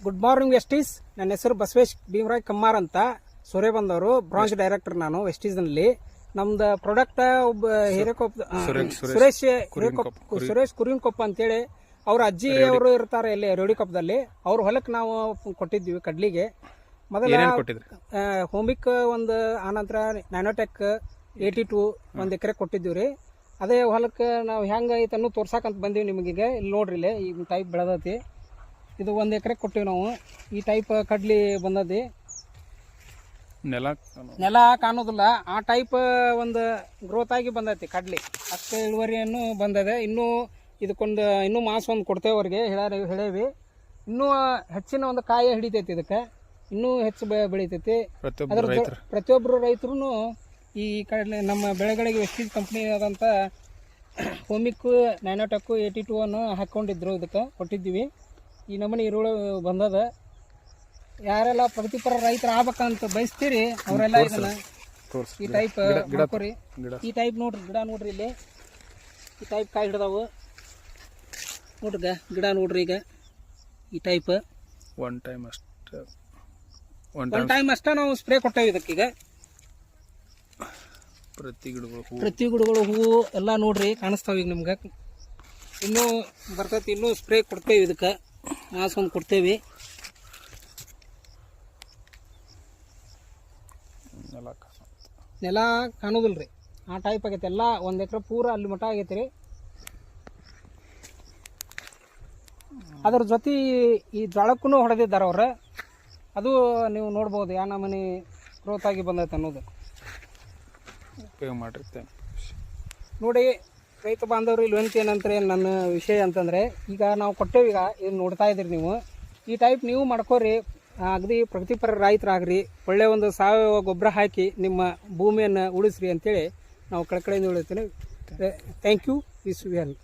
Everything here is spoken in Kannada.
ಗುಡ್ ಮಾರ್ನಿಂಗ್ ವೆಸ್ಟೀಸ್ ನನ್ನ ಹೆಸರು ಬಸವೇಶ್ ಭೀಮರಾಯ್ ಕಮ್ಮಾರ್ ಅಂತ. ಸೂರ್ಯ ಬಂದವರು ಬ್ರಾಂಚ್ ಡೈರೆಕ್ಟರ್ ನಾನು ವೆಸ್ಟೀಸ್ನಲ್ಲಿ ನಮ್ದು ಪ್ರಾಡಕ್ಟ್ ಒಬ್ಬ ಹಿರೇಕೊಪ್ಪ ಆ, ಸುರೇಶ್ ಹಿರೇಕೊಪ್ಪ ಸುರೇಶ್ ಕುರಿನ್ಕೊಪ್ಪ ಅಂತೇಳಿ ಅವ್ರ ಅಜ್ಜಿ ಅವರು ಇರ್ತಾರೆ ಇಲ್ಲಿ ರೇಡಿಕೊಪ್ಪದಲ್ಲಿ ಅವ್ರ ಹೊಲಕ್ಕೆ ನಾವು ಕೊಟ್ಟಿದ್ವಿ ಕಡ್ಲಿಗೆ. ಮೊದಲ ಹೋಮಿಕ್ ಒಂದು ಆನಂತರ ನ್ಯಾನೋಟೆಕ್ ಏಯ್ಟಿ ಟು ಒಂದು ಎಕರೆ ಕೊಟ್ಟಿದ್ದೀವಿ ರೀ. ಅದೇ ಹೊಲಕ್ಕೆ ನಾವು ಹೆಂಗೆ ಐತನ್ನು ತೋರ್ಸಾಕಂತ ತೋರ್ಸಕ್ಕಂತ ಬಂದೀವಿ ನಿಮಗೀಗ. ಇಲ್ಲಿ ನೋಡ್ರಿ ಇಲ್ಲಿ ಈ ಟೈಪ್ ಬೆಳೆದೈತಿ. ಇದು ಒಂದು ಎಕರೆ ಕೊಟ್ಟಿವಿ ನಾವು. ಈ ಟೈಪ್ ಕಡ್ಲಿ ಬಂದದಿ ನೆಲ ನೆಲ ಕಾಣೋದಿಲ್ಲ. ಆ ಟೈಪ್ ಒಂದು ಗ್ರೋತ್ ಆಗಿ ಬಂದೈತಿ ಕಡ್ಲಿ. ಅಷ್ಟು ಇಳುವರಿಯನ್ನು ಬಂದದೆ. ಇನ್ನೂ ಇದಕ್ಕೊಂದು ಇನ್ನೂ ಮಾಸ ಒಂದು ಕೊಡ್ತೇವೆ ಅವ್ರಿಗೆ ಹೇಳ ಹೇಳೇವಿ ಇನ್ನೂ ಹೆಚ್ಚಿನ ಒಂದು ಕಾಯಿ ಹಿಡಿತೈತಿ ಇದಕ್ಕೆ. ಇನ್ನೂ ಹೆಚ್ಚು ಬೆ ಬೆಳಿತೈತಿ. ಅದ್ರ ಪ್ರತಿಯೊಬ್ಬರು ರೈತರು. ಈ ಕಡಲೆ ನಮ್ಮ ಬೆಳೆಗಳಿಗೆ ವೆಸ್ಟೀಜ್ ಕಂಪ್ನಿ ಆದಂಥ ಹೋಮಿಕ್ಕು ನೈನೋಟಕ್ಕು ಏಯ್ಟಿ ಟೂ ಅನ್ನು ಹಾಕ್ಕೊಂಡಿದ್ರು ಇದಕ್ಕೆ ಕೊಟ್ಟಿದ್ದೀವಿ. ಈ ನಮೂನಿ ಈರುಳ್ಳಿ ಬಂದದ. ಯಾರೆಲ್ಲ ಪ್ರಗತಿಪರ ರೈತರು ಆಗ್ಬೇಕಂತ ಬಯಸ್ತೀರಿ ಅವರೆಲ್ಲ ಇದನ್ನ ಈ ಟೈಪ್ ಮಾಡ್ಕೊರಿ ಗಿಡ ಈ ಟೈಪ್ ನೋಡ್ರಿ ಗಿಡ ನೋಡ್ರಿ ಇಲ್ಲಿ. ಈ ಟೈಪ್ ಕಾಯಿ ಹಿಡ್ದಾವು. ನೋಡ್ರಿ ಗಿಡ ನೋಡ್ರಿ ಈಗ. ಈ ಟೈಪ್ ಒನ್ ಟೈಮ್ ಅಷ್ಟು. ಒನ್ ಟೈಮ್ ಅಷ್ಟೇ ನಾವು ಸ್ಪ್ರೇ ಕೊಟ್ಟೇವೆ ಇದಕ್ಕೀಗ ಪ್ರತಿ ಗಿಡಗಳು ಪ್ರತಿ ಗಿಡಗಳು ಹೂವು ಎಲ್ಲ ನೋಡ್ರಿ ಕಾಣಿಸ್ತಾವ ಈಗ ನಿಮ್ಗೆ. ಇನ್ನೂ ಬರ್ತೈತಿ ಇನ್ನೂ ಸ್ಪ್ರೇ ಕೊಡ್ತೇವೆ ಇದಕ್ಕೆ. ಒಂದು ಕೊಡ್ತೇವೆ. ನೆಲ ನೆಲ ಕಾಣೋದಿಲ್ಲ ರೀ ಆ ಟೈಪ್ ಆಗೈತೆ. ಎಲ್ಲ ಒಂದು ಎಕರೆ ಪೂರ ಅಲ್ಲಿ ಮಠ ಆಗೈತೆ ರೀ. ಅದ್ರ ಜೊತೆ ಈ ಜೋಳಕ್ಕೂ ಹೊಡೆದಿದ್ದಾರೆ ಅವ್ರು. ಅದು ನೀವು ನೋಡ್ಬೋದು ಯಾ ನಮೂನಿ ಗ್ರೋತ್ ಆಗಿ ಬಂದೈತೆ ಅನ್ನೋದು. ಉಪಯೋಗ ಮಾಡಿರ್ತೇನೆ. ನೋಡಿ ರೈತ ಬಾಂಧವರು ಇಲ್ಲಿ ವಿನಂತಿ ಏನಂತಾರೆ ನನ್ನ ವಿಷಯ ಅಂತಂದರೆ, ಈಗ ನಾವು ಕೊಟ್ಟೇವೀಗ ಇದು ನೋಡ್ತಾ ಇದ್ದೀರಿ ನೀವು. ಈ ಟೈಪ್ ನೀವು ಮಾಡ್ಕೋರಿ ಅಗದಿ ಪ್ರಗತಿಪರ ರೈತರಾಗ್ರಿ ಒಳ್ಳೆಯ ಒಂದು ಸಾವಯವ ಗೊಬ್ಬರ ಹಾಕಿ ನಿಮ್ಮ ಭೂಮಿಯನ್ನು ಉಳಿಸ್ರಿ ಅಂತೇಳಿ ನಾವು ಕಳಕಳಿಯಿಂದ ಉಳಿತೀನಿ ಥ್ಯಾಂಕ್ ಯು ವಿಸ್ ವೆಲ್